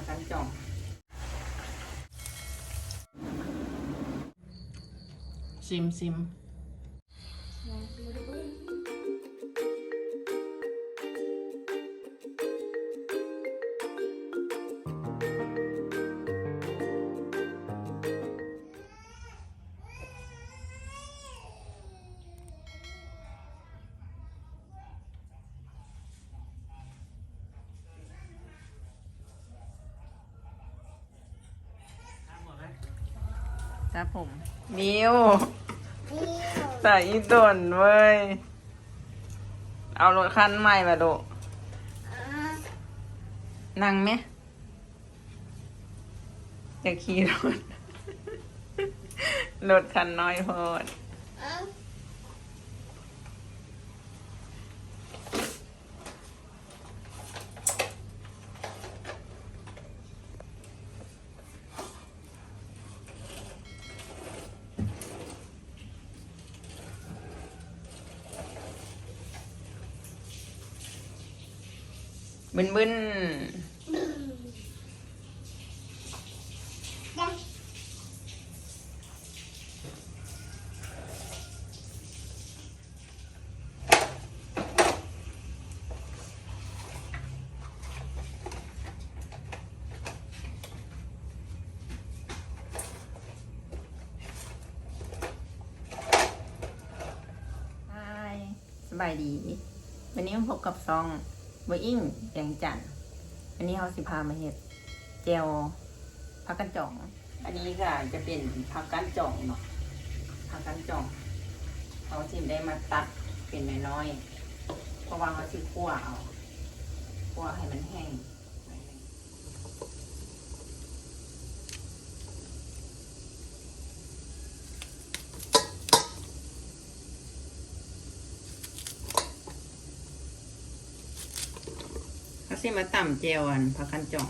ผักกันจ่องซิมซิม ครับผม มิวใส่อีตุนเว้ย เอารถคันใหม่มาดูนั่งไหมจะขี่รถ รถคันน้อยโพอด บึนบึนสบายดี วันนี้มาพบกับซอง เบอร์อิงแดงจันอันนี้เขาสิพามาเห็ดเจลผักกันจ่อง อันนี้ก็จะเป็นผักกันจ่องเนาะผักกันจ่องเขาสิได้มาตัดเป็นน้อยๆเพราะว่าเขาสิคั่วเอาคั่วให้มันแห้ง สิมาต่ำเจลอันผักกันจ่อง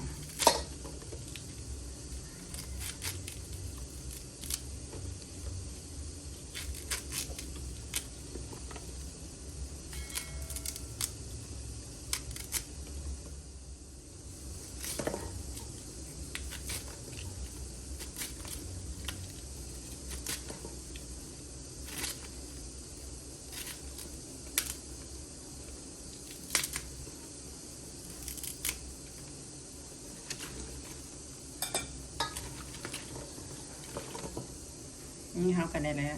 นี่เขากันได้แล้ว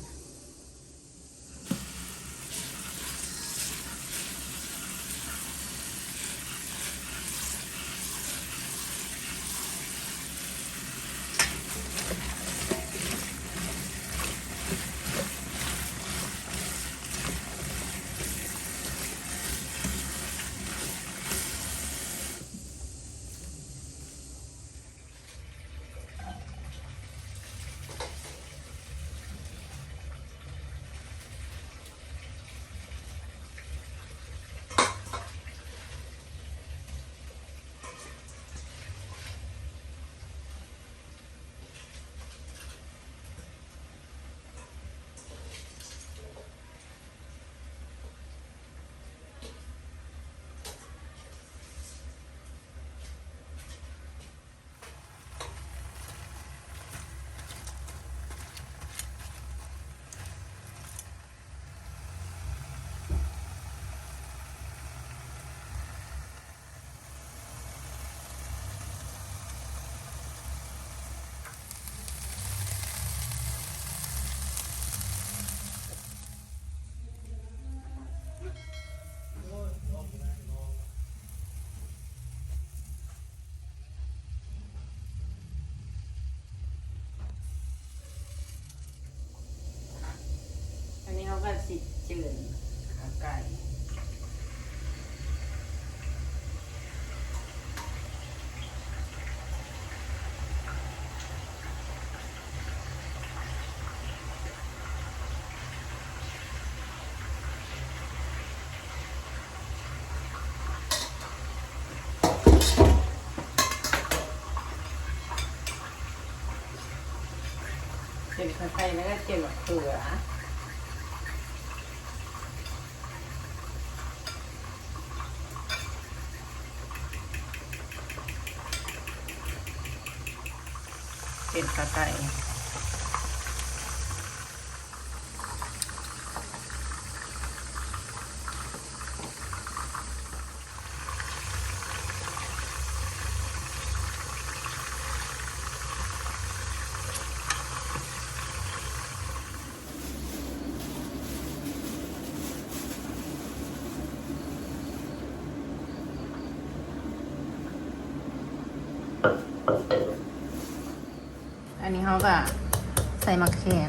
อันนี้เขาก็สิจืดขาไก่เจ็บขาไก่แล้วก็เจ็บแบบเขือ เป็ดขาไก่ อันนี้เขาก็ใส่มะเขือ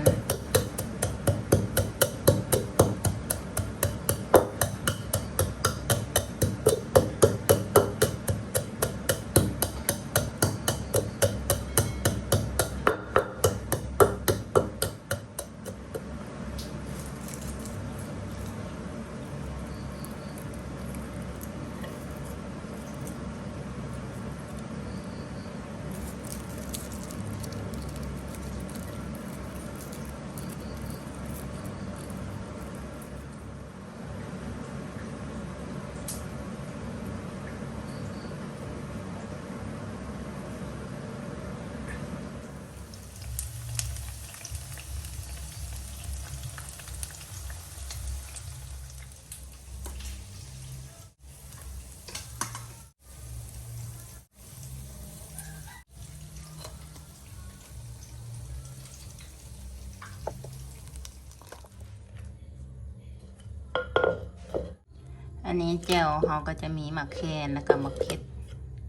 อันนี้เจลเขาก็จะมีมะเขนแล้วก็มะเข็ด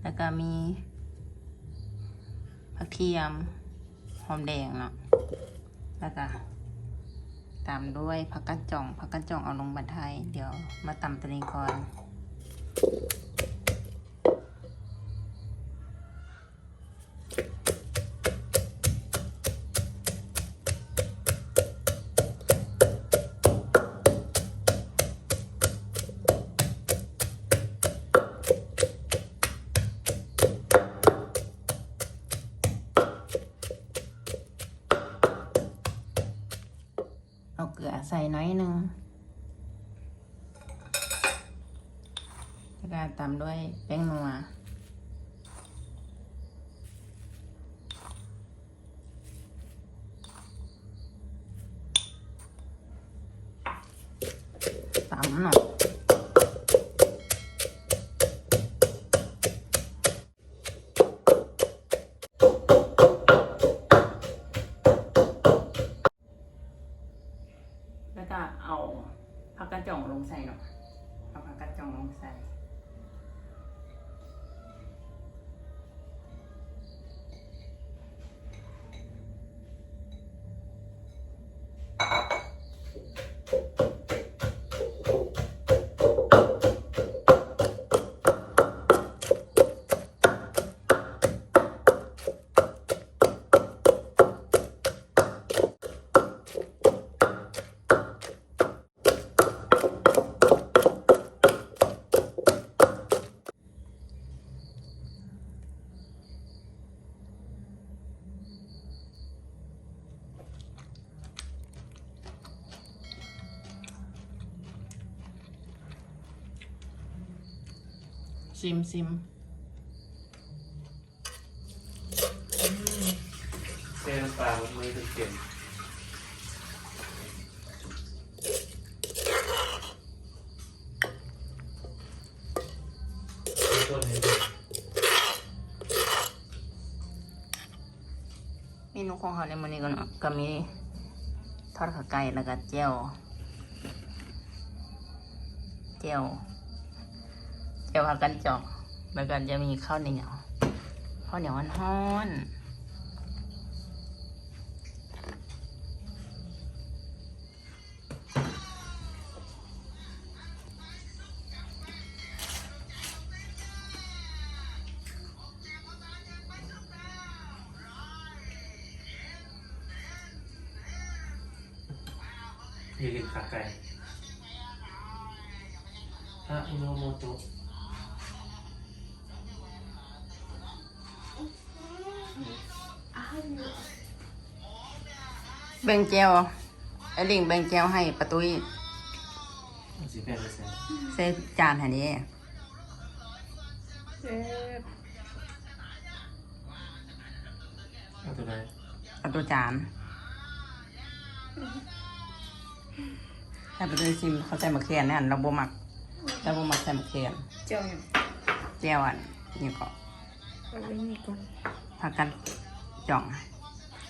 แล้วก็มีผักเทียมหอมแดงเนาะแล้วก็ตามด้วยผักกาดจ่องผักกาดจ่องเอาลงบันไทยเดี๋ยวมาตำตัวนี้ก่อน เอาเกลือใส่น้อยหนึ่งแล้วก็ตามด้วยแป้งนัว ซิมซิมเส้นน้ำปลามันไม่เค็มต้นนี้เมนูของเขาในมื้อนี้ก็เนาะก็มีทอดขาไก่แล้วก็เจียวเจียวเจียวผักกันจอกแล้วก็จะมีข้าวเหนียวข้าวเหนียวฮ้อนๆมีกลิ่นขาไก่อะอิโนโมโต แบ่งเจียวไอ้ลิงแบ่งเจียวให้ประตุยมันสีแปดเปอร์เซ็นต์ใส่จานให้นี้เอาตัวตัวไหนเอาตัวจานถ้าไปดูซิมเขาใส่มะเขือเนี่ยเราบ่มักเราบ่มักใส่มะเขือเจ้าอย่างเจียวอันนี่ก็เอาไว้นี่ก่อนพากันจ่อง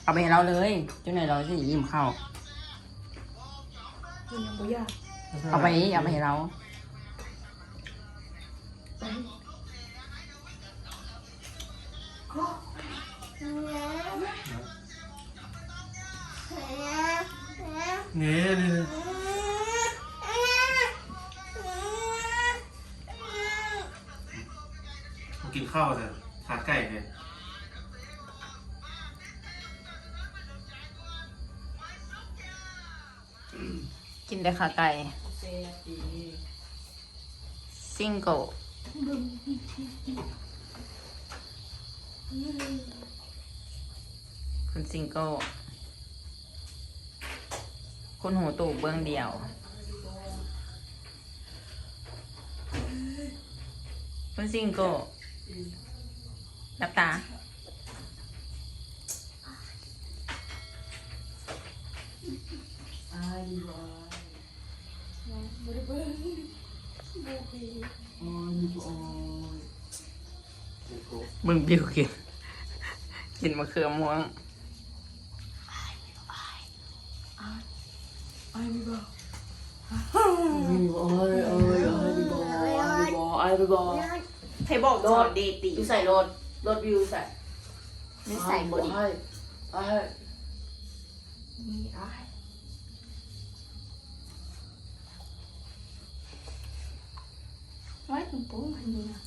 เอาไปให้เราเลยจังไหนเราสิยิ้มเข้า มันยังบ่ยากเอาไปเอาไปให้เราเนี่ยนี่มากินข้าวแต่ขา กินได้ขาไก่ซิงโกคุณซิงโกคุณหูตูบเบื้องเดียวคุณซิงโกรับตา มึงบิวกิน กินมะเขือม่วงให้บอกสอนเดติอยู่ใส่รถรถวิวใส่ไม่ใส่บดีไอ้มีอ้ไว้มปุ้มอั นนี้นะ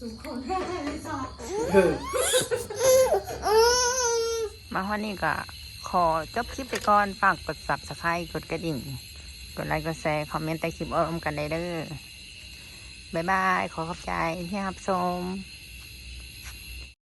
สูงคนแรกเลยสอนมาวันนี้ก็ขอจบคลิปไปก่อนฝากกด subscribe กดกระดิ่ง กดไลค์กดแชร์คอมเมนต์ใต้คลิปเอารมกันได้เด้อบ๊ายบาย ขอขอบใจที่รับชม